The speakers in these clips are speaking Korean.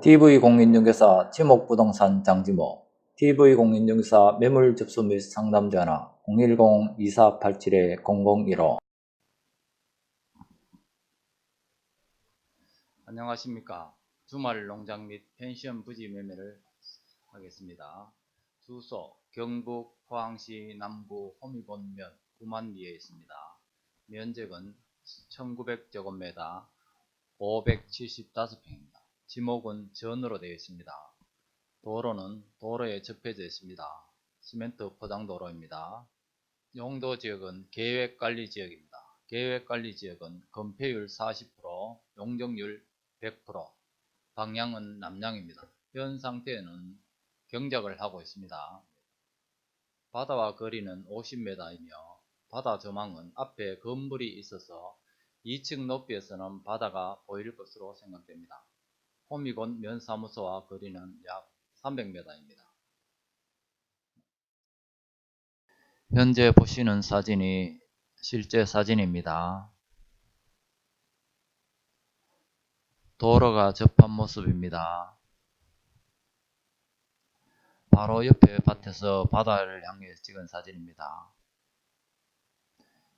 TV공인중개사 지목부동산 장지모 TV공인중개사 매물 접수 및 상담 전화 010-2487-0015 안녕하십니까. 주말 농장 및 펜션 부지 매매를 하겠습니다. 주소 경북 포항시 남구 호미본면 9만리에 있습니다. 면적은 1900제곱미터 575평입니다. 지목은 전으로 되어 있습니다. 도로는 도로에 접해져 있습니다. 시멘트 포장도로입니다. 용도 지역은 계획관리 지역입니다. 계획관리 지역은 건폐율 40%, 용적률 100%, 방향은 남향입니다. 현 상태에는 경작을 하고 있습니다. 바다와 거리는 50m이며 바다 조망은 앞에 건물이 있어서 2층 높이에서는 바다가 보일 것으로 생각됩니다. 호미곤 면사무소와 거리는 약 300m입니다. 현재 보시는 사진이 실제 사진입니다. 도로가 접한 모습입니다. 바로 옆에 밭에서 바다를 향해 찍은 사진입니다.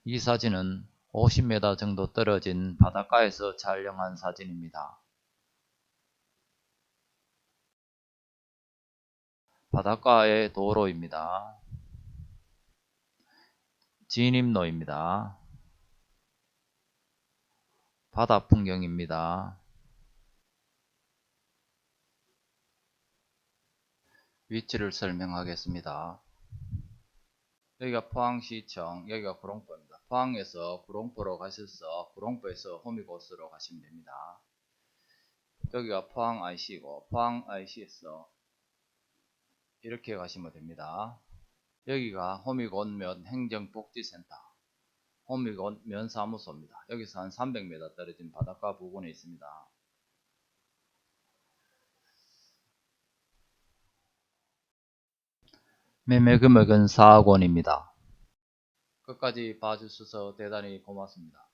이 사진은 50m 정도 떨어진 바닷가에서 촬영한 사진입니다. 바닷가의 도로입니다. 진입로입니다. 바다 풍경입니다. 위치를 설명하겠습니다. 여기가 포항시청, 여기가 구롱포입니다. 포항에서 구롱포로 가셔서 구롱포에서 호미곶으로 가시면 됩니다. 여기가 포항 IC고 포항 IC에서 이렇게 가시면 됩니다. 여기가 호미곶면 행정복지센터, 호미곶 면 사무소입니다. 여기서 한 300m 떨어진 바닷가 부근에 있습니다. 매매 금액은 4억 원입니다. 끝까지 봐주셔서 대단히 고맙습니다.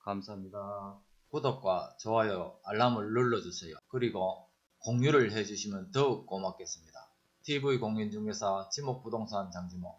감사합니다. 구독과 좋아요, 알람을 눌러주세요. 그리고 공유를 해주시면 더욱 고맙겠습니다. TV공인 중개사 지목부동산 장지모